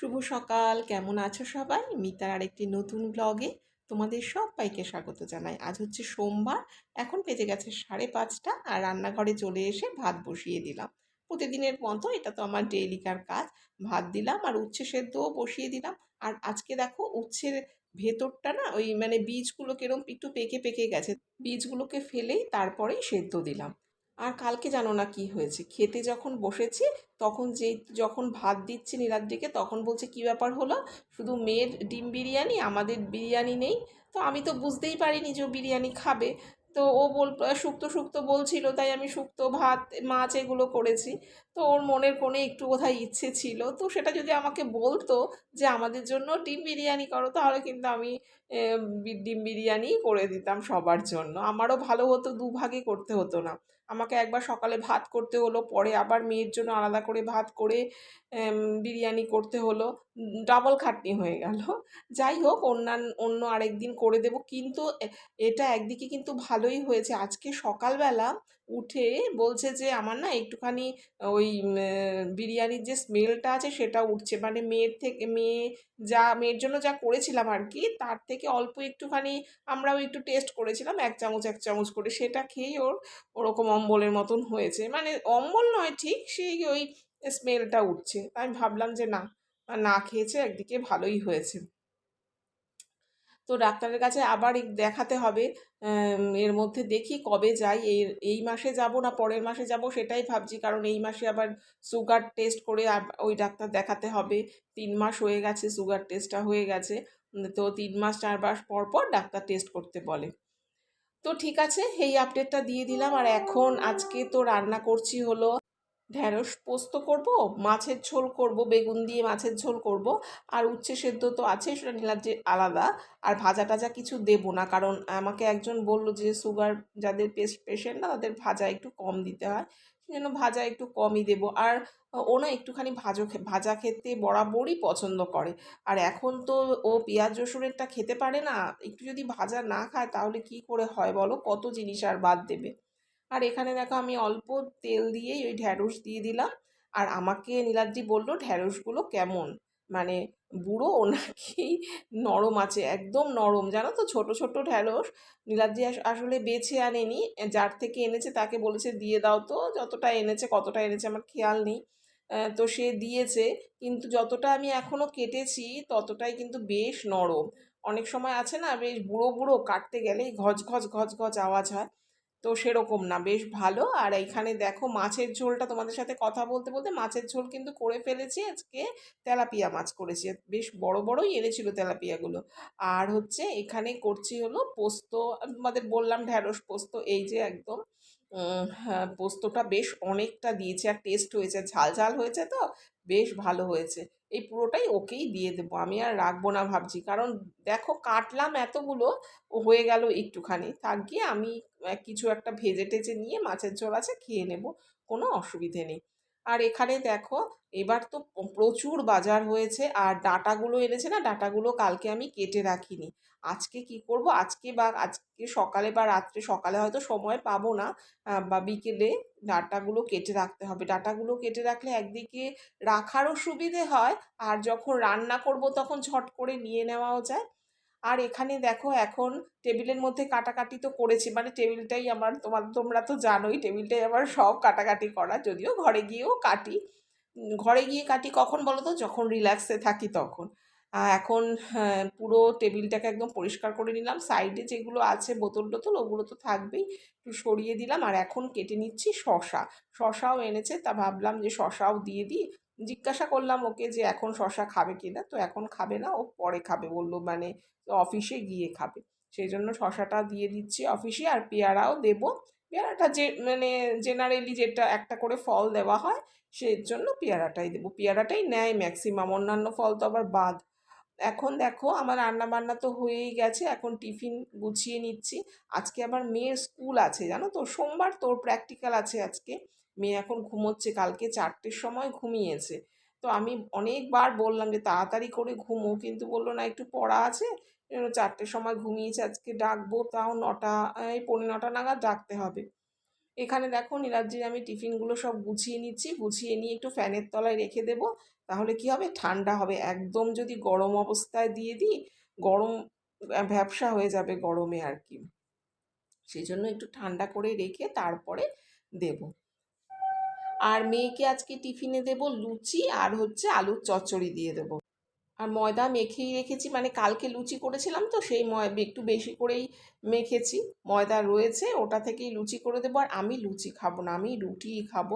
শুভ সকাল, কেমন আছো সবাই? মিতার আরেকটি নতুন ব্লগে তোমাদের সবাইকে স্বাগত জানাই। আজ হচ্ছে সোমবার, এখন বেজে গেছে সাড়ে পাঁচটা আর রান্নাঘরে চলে এসে ভাত বসিয়ে দিলাম। প্রতিদিনের মতো এটা তো আমার ডেইলিকার কাজ। ভাত দিলাম আর উচ্ছে সেদ্ধও বসিয়ে দিলাম। আর আজকে দেখো উচ্ছের ভেতরটা না ওই মানে বীজগুলো কিরম একটু পেকে পেকে গেছে। বীজগুলোকে ফেলেই তারপরেই সেদ্ধ দিলাম। আর কালকে জানো না কি হয়েছে? খেতে যখন বসেছি, তখন যেই যখন ভাত দিচ্ছি নীলাদ্রিকে, তখন বলছে, কি ব্যাপার হলো? শুধু মেয়ের ডিম বিরিয়ানি, আমাদের বিরিয়ানি নেই? তো আমি তো বুঝতেই পারিনি যে বিরিয়ানি খাবে। তো ও বল, শুক্তো শুক্তো বলছিল, তাই আমি শুক্তো ভাত, মাছ এগুলো করেছি। তো ওর মনের কোণে একটু কোথায় ইচ্ছে ছিল। তো সেটা যদি আমাকে বলতো যে, আমাদের জন্য ডিম বিরিয়ানি করো, তাহলে কিন্তু আমি ডিম বিরিয়ানি করে দিতাম সবার জন্য। আমারও ভালো হতো দুভাগে করতে হতো না। আমাকে একবার সকালে ভাত করতে হলো, পরে আবার মেয়ের জন্য আলাদা করে ভাত করে বিরিয়ানি করতে হলো ডাবল খাটনি হয়ে গেল। যাই হোক অন্যান্য অন্য আরেক দিন করে দেব। কিন্তু এটা একদিকে কিন্তু ভালোই হয়েছে। আজকে সকালবেলা উঠে বলছে যে, আমার না একটুখানি ওই বিরিয়ানির যে স্মেলটা আছে সেটা উঠছে। মানে মেয়ের থেকে, মেয়ে যা, মেয়ের জন্য যা করেছিলাম আর কি তার থেকে অল্প একটুখানি আমরাও একটু টেস্ট করেছিলাম, এক চামচ এক চামচ করে। সেটা খেয়েই ওর ওরকম অম্বলের মতন হয়েছে। মানে অম্বল নয়, ঠিক সেই ওই স্মেলটা উঠছে। আমি ভাবলাম যে, না। না খেয়েছে, একদিকে ভালোই হয়েছে। তো ডাক্তারের কাছে আবার দেখাতে হবে এর মধ্যে দেখি কবে যাই এই এই মাসে যাব না পরের মাসে যাব সেটাই ভাবছি, কারণ এই মাসে আবার সুগার টেস্ট করে ওই ডাক্তার দেখাতে হবে, তিন মাস হয়ে গেছে সুগার টেস্টটা হয়ে গেছে তো তিন মাস চার মাস পর পর ডাক্তার টেস্ট করতে বলে। তো ঠিক আছে, এই আপডেটটা দিয়ে দিলাম, আর এখন আজকে তো রান্না করছি হলো ঢ্যাঁড়স পোস্ত করব, মাছের ঝোল করব, বেগুন দিয়ে মাছের ঝোল করব, আর উচ্ছে সেদ্ধ তো আছে, সেটা নীলাদ্রির আলাদা, আর ভাজা টাজা কিছু দেব না, কারণ আমাকে একজন বলল যে সুগার যাদের পেশেন্ট না, তাদের ভাজা একটু কম দিতে হয়, সেজন্য ভাজা একটু কমই দেব, আর ও না একটুখানি ভাজো ভাজা খেতে বরাবরই পছন্দ করে, আর এখন তো ও পেঁয়াজ রসুনেরটা খেতে পারে না, একটু যদি ভাজা না খায় তাহলে কি করে হয় বলো, কত জিনিস আর বাদ দেবে। আর এখানে দেখো আমি অল্প তেল দিয়েই ওই ঢ্যাঁড়স দিয়ে দিলাম। আর আমাকে নীলাদ্রি বলল, ঢ্যাঁড়সগুলো কেমন? মানে বুড়ো নাকি নরম আছে, একদম নরম। জানো তো, ছোট ছোট ঢ্যাঁড়স। নীলাদ্রি আসলে বেছে আনেনি, যার থেকে এনেছে তাকে বলেছে, দিয়ে দাও তো, যতটা এনেছে, কতটা এনেছে, আমার খেয়াল নেই। তো সে দিয়েছে, কিন্তু যতটা আমি এখনও কেটেছি, ততটাই কিন্তু বেশ নরম। অনেক সময় আছে না, বেশ বুড়ো বুড়ো কাটতে গেলেই ঘজ ঘজ ঘজ ঘজ আওয়াজ হয়। তো সেরকম না, বেশ ভালো। আর এইখানে দেখো মাছের ঝোলটা তোমাদের সাথে কথা বলতে বলতে মাছের ঝোল কিন্তু করে ফেলেছি আজকে। তেলাপিয়া মাছ করেছি। বেশ বড় বড়ই এনেছিল তেলাপিয়াগুলো। আর হচ্ছে এখানে করছি হলো পোস্ত আমাদের বললাম ঢ্যাঁড়স পোস্ত, এই যে একদম হ্যাঁ পোস্তটা বেশ অনেকটা দিয়েছে আর টেস্ট হয়েছে। ঝাল ঝাল হয়েছে তো, বেশ ভালো হয়েছে। এই পুরোটাই ওকেই দিয়ে দেবো। আমি আর রাখব না ভাবছি। কারণ দেখো কাটলাম এতগুলো, হয়ে গেল একটুখানি। থাক গিয়ে আমি কিছু একটা ভেজে টেজে নিয়ে মাছের ঝোল আছে, খেয়ে নেব, কোনো অসুবিধে নেই। আর এখানে দেখো, এবার তো প্রচুর বাজার হয়েছে, আর ডাটাগুলো এনেছে না, ডাটাগুলো কালকে আমি কেটে রাখিনি। আজকে কি করব? আজকে বা, আজকে সকালে বা রাত্রে, সকালে হয়তো সময় পাবো না বা বিকেলে ডাটাগুলো কেটে রাখতে হবে। ডাটাগুলো কেটে রাখলে একদিকে রাখারও সুবিধে হয়, আর যখন রান্না করব তখন ঝট করে নিয়ে নেওয়াও যায়। আর এখানে দেখো এখন টেবিলের মধ্যে কাটাকাটি তো করেছি মানে টেবিলটাই আমার তোমার তোমরা তো জানোই টেবিলটাই আমার সব কাটাকাটি করা যদিও ঘরে গিয়েও কাটি। ঘরে গিয়ে কাটি কখন বলো তো? যখন রিল্যাক্সে থাকি তখন। এখন হ্যাঁ, পুরো টেবিলটাকে একদম পরিষ্কার করে নিলাম। সাইডে যেগুলো আছে বোতল টোতল ওগুলো তো থাকবেই। একটু সরিয়ে দিলাম আর এখন কেটে নিচ্ছি শশা। শশাও এনেছে তা ভাবলাম যে শশাও দিয়ে দিই। জিজ্ঞাসা করলাম ওকে যে এখন শশা খাবে কি না তো এখন খাবে না, ও পরে খাবে বলল মানে অফিসে গিয়ে খাবে। সেই জন্য শশাটা দিয়ে দিচ্ছি অফিসে আর পেয়ারাও দেবো। পেয়ারাটা যে মানে জেনারেলি যেটা একটা করে ফল দেওয়া হয় সেই জন্য পেয়ারাটাই দেবো। পেয়ারাটাই নেয় ম্যাক্সিমাম অন্যান্য ফল তো আবার বাদ। এখন দেখো আমার রান্না বান্না তো হয়েই গেছে, এখন টিফিন গুছিয়ে নিচ্ছি। আজকে আবার মেয়ের স্কুল আছে, জানো তো? সোমবার তোর প্র্যাকটিক্যাল আছে আজকে। মেয়ে এখন ঘুমোচ্ছে, কালকে চারটের সময় ঘুমিয়েছে। তো আমি অনেকবার বললাম যে তাড়াতাড়ি করে ঘুমো, কিন্তু বলল, না, একটু পড়া আছে। চারটের সময় ঘুমিয়েছে, আজকে ডাকবো, তাও নটা, এই পৌনে নটা নাগাদ ডাকতে হবে। এখানে দেখো, নীলাদ্রির আমি টিফিনগুলো সব গুছিয়ে নিচ্ছি। গুছিয়ে নিয়ে একটু ফ্যানের তলায় রেখে দেবো। তাহলে কি হবে? ঠান্ডা হবে। একদম যদি গরম অবস্থায় দিয়ে দিই, গরম ভ্যাপসা হয়ে যাবে গরমে আর কি। সেই জন্য একটু ঠান্ডা করে রেখে তারপরে দেব। আর মেয়েকে আজকে টিফিনে দেব লুচি আর হচ্ছে আলুর চচ্চড়ি দিয়ে দেবো। আর ময়দা মেখেই রেখেছি মানে কালকে লুচি করেছিলাম তো সেই ময়, একটু বেশি করেই মেখেছি। ময়দা রয়েছে, ওটা থেকেই লুচি করে দেবো। আর আমি লুচি খাব না, আমি রুটিই খাব।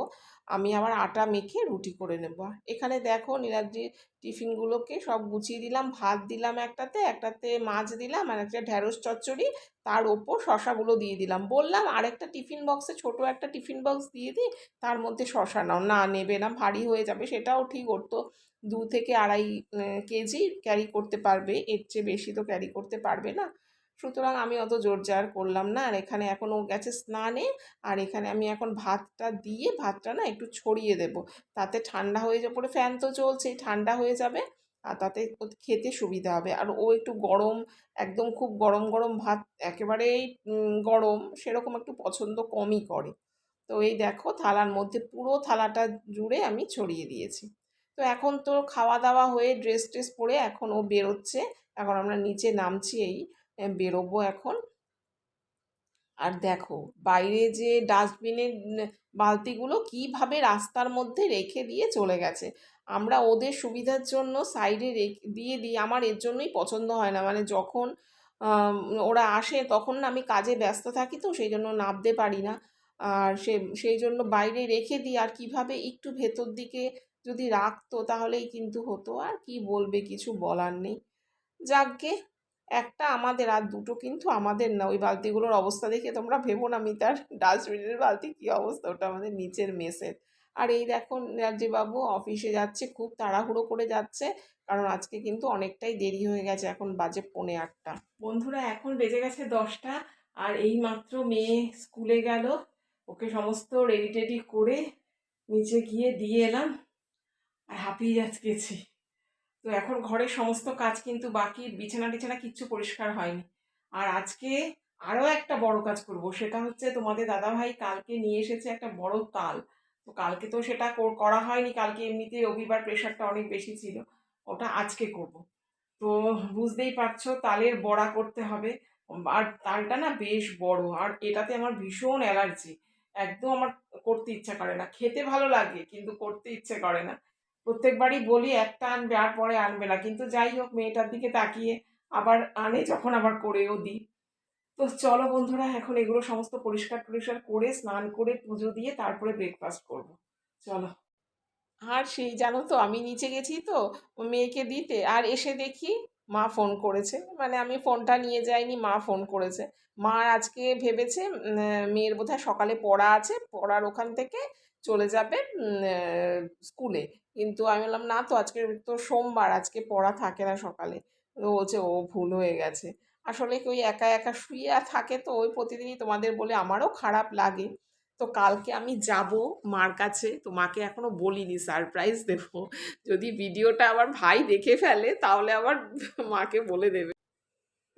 আমি আবার আটা মেখে রুটি করে নেব। এখানে দেখো নীলাদ্রির টিফিনগুলোকে সব গুছিয়ে দিলাম, ভাত দিলাম একটাতে একটাতে মাছ দিলাম আর একটা ঢ্যাঁড়স চচ্চড়ি, তার ওপর শশাগুলো দিয়ে দিলাম। বললাম আরেকটা টিফিন বক্সে ছোট একটা টিফিন বক্স দিয়ে দিই, তার মধ্যে শশা নাও। না, নেবে না, ভারী হয়ে যাবে, সেটাও ঠিক ওর তো দু থেকে আড়াই কেজি ক্যারি করতে পারবে, এর চেয়ে বেশি তো ক্যারি করতে পারবে না। সুতরাং আমি অত জোরজার করলাম না। আর এখানে এখন ও গেছে স্নানে। আর এখানে আমি এখন ভাতটা দিয়ে, ভাতটা না একটু ছড়িয়ে দেব। তাতে ঠান্ডা হয়ে যাবে পরে ফ্যান তো চলছেই ঠান্ডা হয়ে যাবে। আর তাতে খেতে সুবিধা হবে। আর ও একটু গরম, একদম খুব গরম গরম ভাত একেবারেই গরম, সেরকম একটু পছন্দ কমই করে। তো এই দেখো, থালার মধ্যে পুরো থালাটা জুড়ে আমি ছড়িয়ে দিয়েছি। তো এখন তো খাওয়া দাওয়া হয়ে ড্রেস ট্রেস পরে এখন ও বেরোচ্ছে। এখন আমরা নিচে নামছি এই বেরোবো এখন। আর দেখো, বাইরে যে ডাস্টবিনের বালতিগুলো কীভাবে রাস্তার মধ্যে রেখে দিয়ে চলে গেছে, আমরা ওদের সুবিধার জন্য সাইডে দিয়ে দিই। আমার এর জন্যই পছন্দ হয় না। মানে যখন ওরা আসে, তখন না আমি কাজে ব্যস্ত থাকি তো, সেই জন্য নামতে পারি না। আর সে, সেই জন্য বাইরে রেখে দিই। আর কীভাবে একটু ভেতর দিকে যদি রাখতো, তাহলেই কিন্তু হতো। আর কি বলবে, কিছু বলার নেই। যাকগে একটা আমাদের আর দুটো কিন্তু আমাদের না। ওই বালতিগুলোর অবস্থা দেখে তোমরা ভেবো না মিতার। ডাস্টবিনের বালতি কী অবস্থা? ওটা আমাদের নিচের মেসের। আর এই দেখো বাবু অফিসে যাচ্ছে, খুব তাড়াহুড়ো করে যাচ্ছে, কারণ আজকে কিন্তু অনেকটাই দেরি হয়ে গেছে, এখন বাজে পৌনে আটটা। বন্ধুরা, এখন বেজে গেছে দশটা, আর এই মাত্র মেয়ে স্কুলে গেল। ওকে সমস্ত রেডি টেডি করে নিচে গিয়ে দিয়ে এলাম, আর হাঁপিয়ে যাচ্ছি তো এখন ঘরের সমস্ত কাজ কিন্তু বাকি বিছানা টিছানা কিচ্ছু পরিষ্কার হয়নি। আর আজকে আরও একটা বড় কাজ করব, সেটা হচ্ছে তোমাদের দাদাভাই কালকে নিয়ে এসেছে একটা বড় তাল। তো কালকে তো সেটা কর- হয়নি, কালকে এমনিতে রবিবার প্রেশারটা অনেক বেশি ছিল, ওটা আজকে করব। তো বুঝতেই পারছ, তালের বড়া করতে হবে। আর তালটা না বেশ বড়, আর এটাতে আমার ভীষণ অ্যালার্জি। একদম আমার করতে ইচ্ছা করে না। খেতে ভালো লাগে, কিন্তু করতে ইচ্ছে করে না। প্রত্যেকবারই বলি, একটা আনবে আর পরে আনবে না। কিন্তু যাই হোক, মেয়েটার দিকে তাকিয়ে আবার আনে যখন আবার করেও দিই। তো চলো বন্ধুরা, এখন এগুলো সমস্ত পরিষ্কার টরিষ্কার করে, স্নান করে, পুজো দিয়ে তারপরে ব্রেকফাস্ট করব। চলো। আর সেই জানো তো, আমি নিচে গেছি তো মেয়েকে দিতে। আর এসে দেখি মা ফোন করেছে। মানে আমি ফোনটা নিয়ে যাইনি, মা ফোন করেছে। মা আজকে ভেবেছে মেয়ের বোধহয় সকালে পড়া আছে, পড়ার ওখান থেকে চলে যাবে স্কুলে। কিন্তু আমি বললাম, না তো, আজকে তো সোমবার, আজকে পড়া থাকে না সকালে। তো বলছে, ও ভুল হয়ে গেছে। আসলে কি ওই একা একা শুয়ে আর থাকে তো, ওই প্রতিদিনই তোমাদের বলে আমারও খারাপ লাগে। তো কালকে আমি যাব মার কাছে, তো মাকে এখনও বলিনি, সারপ্রাইজ দেবো। যদি ভিডিওটা আবার ভাই দেখে ফেলে, তাহলে আবার মাকে বলে দেবে।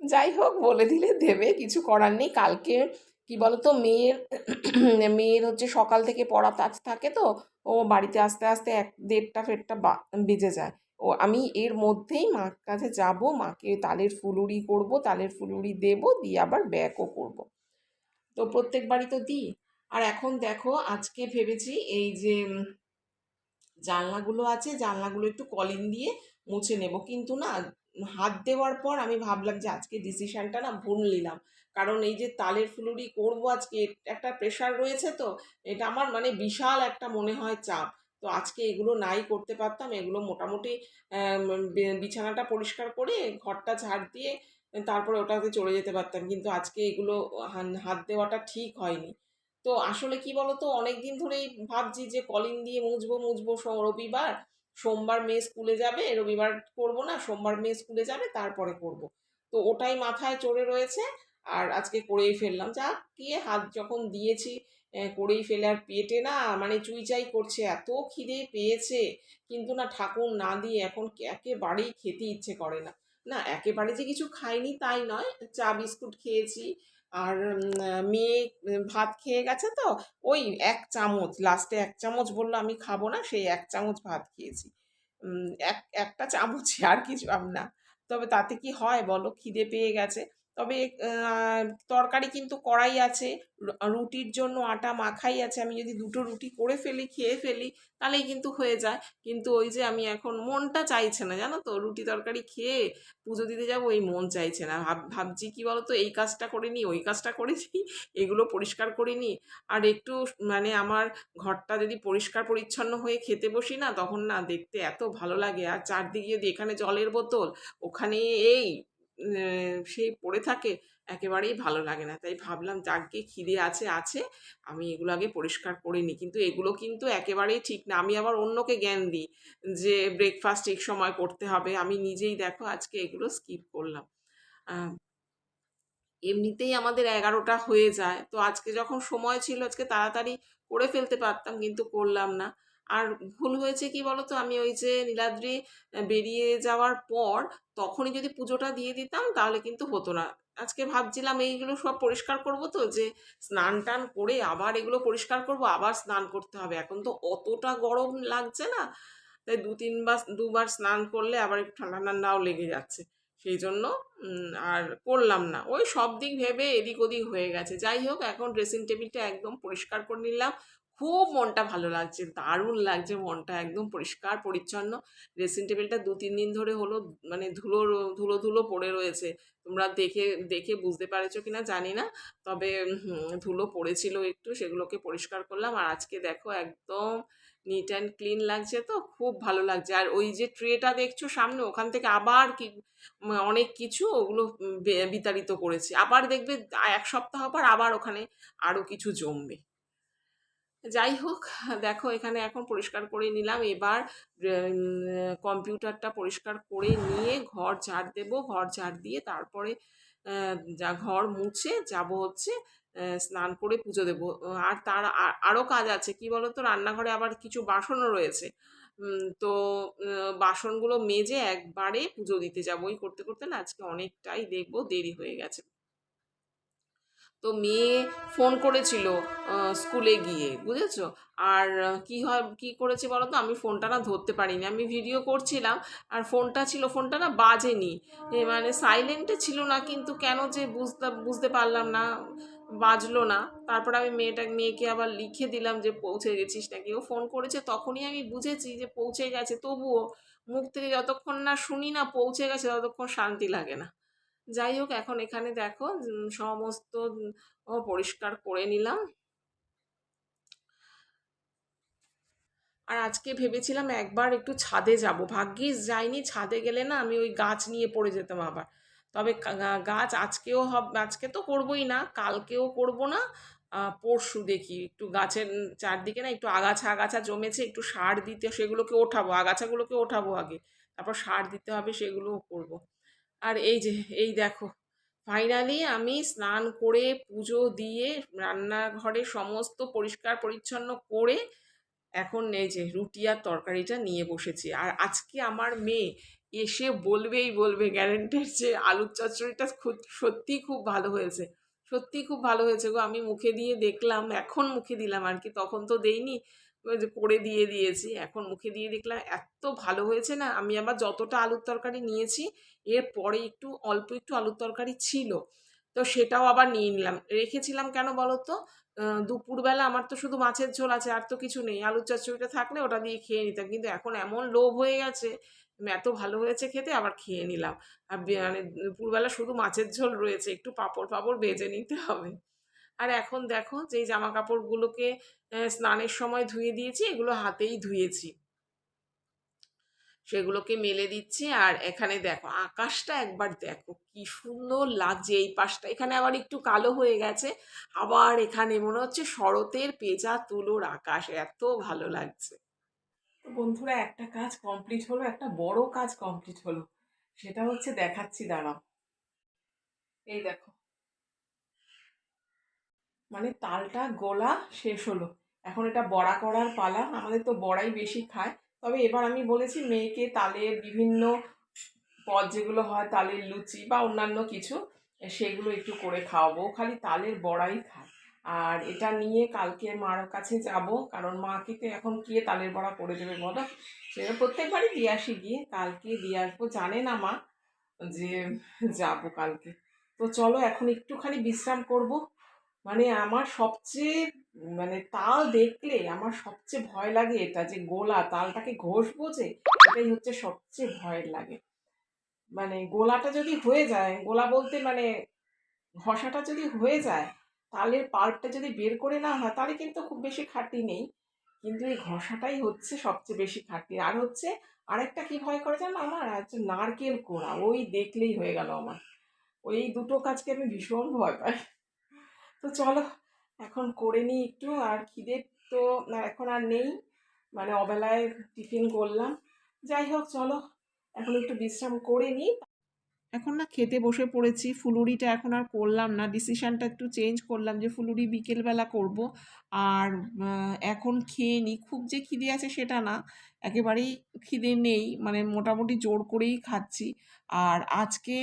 যাই হোক, বলে দিলে দেবে, কিছু করার নেই। কালকে কি বলতো? মেয়ের মেয়ের হচ্ছে সকাল থেকে পড়া কাজ থাকে তো, ও বাড়িতে আসতে আসতে এক দেড়টা ফেরটা বেজে যায়। ও আমি এর মধ্যেই মার কাছে যাব, মাকে তালের ফুলুরি করব, তালের ফুলুরি দেব, দিয়ে আবার ব্যাকও করব। তো প্রত্যেকবারই তো দিই। আর এখন দেখো, আজকে ভেবেছি এই যে জানলাগুলো আছে, জানলাগুলো একটু কলিং দিয়ে মুছে নেব। কিন্তু না, হাত দেওয়ার পর আমি ভাবলাম যে আজকে ডিসিশনটা না ভুল নিলাম। কারণ এই যে তালের ফুলুরি করব আজকে, একটা প্রেশার রয়েছে তো, এটা আমার মানে বিশাল একটা মনে হয় চাপ। তো আজকে এগুলো নাই করতে পারতাম, এগুলো মোটামুটি বিছানাটা পরিষ্কার করে ঘরটা ঝাড় দিয়ে তারপরে ওটাতে চলে যেতে পারতাম। কিন্তু আজকে এগুলো হাত দেওয়াটা ঠিক হয়নি। তো আসলে কি বলতো অনেক দিন ধরেই ভাবছি যে কলিং দিয়ে মুছবো মুছবো রবিবার, সোমবার মেয়ে স্কুলে যাবে, রবিবার করব না, সোমবার মেয়ে স্কুলে যাবে, তারপরে করব। তো ওটাই মাথায় চড়ে রয়েছে। আর আজকে করেই ফেললাম। যা গিয়ে হাত যখন দিয়েছি করেই ফেলে আর পেটে না মানে চুইচাই করছে, এত খিদে পেয়েছে। কিন্তু না, ঠাকুর না দিয়ে এখন একেবারেই খেতে ইচ্ছে করে না। না, একেবারে যে কিছু খাইনি তাই নয়, চা বিস্কুট খেয়েছি। আর মেয়ে ভাত খেয়ে গেছে তো, ওই এক চামচ লাস্টে এক চামচ বলল, আমি খাব না সেই এক চামচ ভাত খেয়েছি। এক, একটা চামচ আর কিছু না। তবে তাতে কি হয় বলো, খিদে পেয়ে গেছে। তবে তরকারি কিন্তু কড়াই আছে। রুটির জন্য আটা মাখাই আছে। আমি যদি দুটো রুটি করে ফেলি, খেয়ে ফেলি, তাহলেই কিন্তু হয়ে যায়। কিন্তু ওই যে আমি এখন মনটা চাইছে না, জানো তো? রুটি তরকারি খেয়ে পুজো দিতে যাব, এই মন চাইছে না। ভাব, ভাবছি কি বলতো? এই কাজটা করে নিই, ওই কাজটা করে নিই, এগুলো পরিষ্কার করে নিই। আর একটু মানে আমার ঘরটা যদি পরিষ্কার পরিচ্ছন্ন হয়ে খেতে বসি না, তখন না দেখতে এত ভালো লাগে। আর চারদিকে যদি এখানে জলের বোতল, ওখানে এই সেই পড়ে থাকে, একেবারেই ভালো লাগে না। তাই ভাবলাম, যাকে খিদে আছে আছে, আমি এগুলো আগে পরিষ্কার করে নিই। কিন্তু এগুলো কিন্তু একেবারেই ঠিক না। আমি আবার অন্যকে জ্ঞান দিই যে, ব্রেকফাস্ট ঠিক সময় করতে হবে। আমি নিজেই দেখো, আজকে এগুলো স্কিপ করলাম। এমনিতেই আমাদের এগারোটা হয়ে যায়। তো আজকে যখন সময় ছিল, আজকে তাড়াতাড়ি করে ফেলতে পারতাম, কিন্তু করলাম না। আর ভুল হয়েছে কি বলতো? আমি ওই যে নীলাদ্রি বেরিয়ে যাওয়ার পর তখনই যদি পুজোটা দিয়ে দিতাম তাহলে কিন্তু হতো না। আজকে ভাবছিলাম এইগুলো সব পরিষ্কার করব তো, যে স্নান টান করে আবার এগুলো পরিষ্কার করব, আবার স্নান করতে হবে। এখন তো অতটা গরম লাগছে না, তাই দু তিনবার দুবার স্নান করলে আবার একটু ঠান্ডা ঠান্ডাও লেগে যাচ্ছে। সেই জন্য আর করলাম না। ওই সব দিক ভেবে এদিক ওদিক হয়ে গেছে। যাই হোক, এখন ড্রেসিং টেবিলটা একদম পরিষ্কার করে নিলাম। খুব মনটা ভালো লাগছে, দারুণ লাগছে মনটা, একদম পরিষ্কার, পরিচ্ছন্ন। ড্রেসিং টেবিলটা দু তিন দিন ধরে হলো মানে ধুলো ধুলো ধুলো পড়ে রয়েছে। তোমরা দেখে দেখে বুঝতে পারছ কিনা জানি না, তবে ধুলো পড়েছিল একটু, সেগুলোকে পরিষ্কার করলাম। আর আজকে দেখো একদম নিট অ্যান্ড ক্লিন লাগছে তো, খুব ভালো লাগছে। আর ওই যে ট্রেটা দেখছ সামনে, ওখান থেকে আবার কি অনেক কিছু ওগুলো বিতাড়িত করেছে। আবার দেখবে, এক সপ্তাহ পর আবার ওখানে আরও কিছু জমবে। যাই হোক, দেখো এখানে এখন পরিষ্কার করে নিলাম। এবার কম্পিউটারটা পরিষ্কার করে নিয়ে ঘর ঝাড় দেব। ঘর ঝাড় দিয়ে তারপরে যা ঘর মুছে যাব হচ্ছে স্নান করে পুজো দেব। আর তার আরও কাজ আছে। কি বলো তো রান্নাঘরে আবার কিছু বাসনও রয়েছে। তো বাসনগুলো মেজে একবারে পুজো দিতে যাব। ওই করতে করতে না আজকে অনেকটাই দেখব দেরি হয়ে গেছে। তো মেয়ে ফোন করেছিল স্কুলে গিয়ে, বুঝেছ? আর কি হয়, কি করেছে বলো তো আমি ফোনটা না ধরতে পারিনি। আমি ভিডিও করছিলাম, আর ফোনটা ছিল, ফোনটা না বাজেনি। মানে সাইলেন্টে ছিল না, কিন্তু কেন যে বুঝতে বুঝতে পারলাম না, বাজলো না। তারপর আমি মেয়েটা, মেয়েকে আবার লিখে দিলাম যে, পৌঁছে গেছিস নাকি? ও ফোন করেছে, তখনই আমি বুঝেছি যে, পৌঁছে গেছে। তবুও মুখ থেকে যতক্ষণ না শুনি না, পৌঁছে গেছে, ততক্ষণ শান্তি লাগে না। যাই হোক, এখন এখানে দেখো সমস্ত পরিষ্কার করে নিলাম। আর আজকে ভেবেছিলাম একবার একটু ছাদে যাব। ভাগ্যিস যাইনি, ছাদে গেলে না আমি ওই গাছ নিয়ে পড়ে যেতাম আবার। তবে গাছ আজকেও হব, আজকে তো করবই না, কালকেও করব না পরশু দেখি। একটু গাছের চারদিকে না একটু আগাছা আগাছা জমেছে, একটু সার দিতে, সেগুলোকে ওঠাবো, আগাছাগুলোকে ওঠাবো আগে। তারপর সার দিতে হবে, সেগুলোও করব। আর এই যে, এই দেখো। ফাইনালি আমি স্নান করে পুজো দিয়ে রান্নাঘরে সমস্ত পরিষ্কার পরিচ্ছন্ন করে এখন এই যে রুটি আর তরকারিটা নিয়ে বসেছি। আর আজকে আমার মেয়ে এসে বলবেই বলবে গ্যারেন্টের যে আলুর চচ্চড়িটা খুব সত্যিই খুব ভালো হয়েছে। সত্যিই খুব ভালো হয়েছে গো। আমি মুখে দিয়ে দেখলাম, এখন মুখে দিলাম আর কি, তখন তো দেইনি। করে দিয়ে দিয়েছি, এখন মুখে দিয়ে দেখলাম এত ভালো হয়েছে না, আমি আবার যতটা আলুর তরকারি নিয়েছি, এর পরে একটু, অল্প একটু আলুর তরকারি ছিল, তো সেটাও আবার নিয়ে নিলাম। রেখেছিলাম কেন বলো তো দুপুরবেলা আমার তো শুধু মাছের ঝোল আছে, আর তো কিছু নেই, আলুর চচ্চড়িটা থাকলে ওটা দিয়ে খেয়ে নিতাম, কিন্তু এখন এমন লোভ হয়ে গেছে এত ভালো হয়েছে খেতে, আবার খেয়ে নিলাম। আর মানে দুপুরবেলা শুধু মাছের ঝোল রয়েছে, একটু পাঁপড় পাঁপড় ভেজে নিতে হবে। আর এখন দেখো যেই জামা কাপড়গুলোকে স্নানের সময় ধুয়ে দিয়েছি, এগুলো হাতেই ধুয়েছি। সেগুলোকে মেলে দিচ্ছি আর এখানে দেখো আকাশটা একবার দেখো কি সুন্দর লাগছে এই পাশটা। এখানে আবার একটু কালো হয়ে গেছে, আবার এখানে মনে হচ্ছে শরতের পেঁচা তুলোর আকাশ, এত ভালো লাগছে। বন্ধুরা একটা কাজ কমপ্লিট হলো, একটা বড় কাজ কমপ্লিট হলো, সেটা হচ্ছে দেখাচ্ছি, দাঁড়াও। এই দেখো মানে তালটা গোলা শেষ হলো। এখন এটা বড়া করার পালা, আমাদের তো বড়াই বেশি খায়। তবে এবার আমি বলেছি মেয়েকে তালের বিভিন্ন পদ যেগুলো হয়, তালের লুচি বা অন্যান্য কিছু, সেগুলো একটু করে খাওয়াবো। খালি তালের বড়াই খায়। আর এটা নিয়ে কালকে মার কাছে যাব, কারণ মাকে তো এখন গিয়ে তালের বড়া করে দেবে বলো? সেটা প্রত্যেকবারই দিয়ে আসি গিয়ে, কালকে দিয়ে আসব। জানে না মা যে যাব কালকে। তো চলো এখন একটুখানি বিশ্রাম করব। মানে আমার সবচেয়ে মানে তাল দেখলে আমার সবচেয়ে ভয় লাগে এটা যে গোলা তালটাকে ঘষবো যে এটাই হচ্ছে সবচেয়ে ভয়ের লাগে। মানে গোলাটা যদি হয়ে যায়, গোলা বলতে মানে ঘষাটা যদি হয়ে যায়, তালের পাল্পটা যদি বের করে না হয়, তাহলে কিন্তু খুব বেশি খাটি নেই। কিন্তু এই ঘষাটাই হচ্ছে সবচেয়ে বেশি খাটি। আর হচ্ছে আরেকটা কি ভয় করে জানো আমার? হচ্ছে নারকেল কোড়া, ওই দেখলেই হয়ে গেল আমার। ওই দুটো কাজকে আমি ভীষণ ভয় পাই। তো চলো, এখন করে নিই একটু, আর খিদে তো এখন আর নেই। মানে অবেলায় টিফিন করলাম। যাই হোক, চলো, এখন একটু বিশ্রাম করে নিই। এখন না খেতে বসে পড়েছি, ফুলুরিটা এখন আর করলাম না। ডিসিশানটা একটু চেঞ্জ করলাম যে ফুলুরি বিকেলবেলা করব। আর এখন খেয়ে নিই। খুব যে খিদে আছে সেটা না, একেবারেই খিদে নেই। মানে মোটামুটি জোর করেই খাচ্ছি। আর আজকে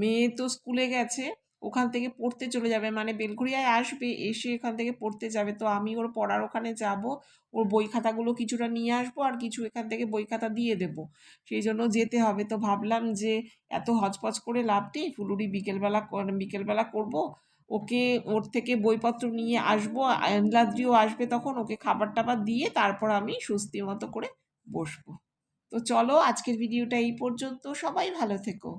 মেয়ে তো স্কুলে গেছে। ওখান থেকে পড়তে চলে যাবে। মানে বেলঘরিয়ায় আসবে, এসে এখান থেকে পড়তে যাবে। তো আমি ওর পড়ার ওখানে যাব, ওর বই খাতাগুলো কিছুটা নিয়ে আসব আর কিছু এখান থেকে বই খাতা দিয়ে দেবো। সেই জন্য যেতে হবে। তো ভাবলাম যে এত হজপজ করে লাভ নেই, ফুলুরি বিকেলবেলা বিকেলবেলা করব। ওকে ওর থেকে বইপত্র নিয়ে আসব। আয়নলাদ্রিও আসবে তখন, ওকে খাবার টাবার দিয়ে তারপর আমি সুস্থি মতো করে বসবো। তো চলো আজকের ভিডিওটা এই পর্যন্ত। সবাই ভালো থেকো।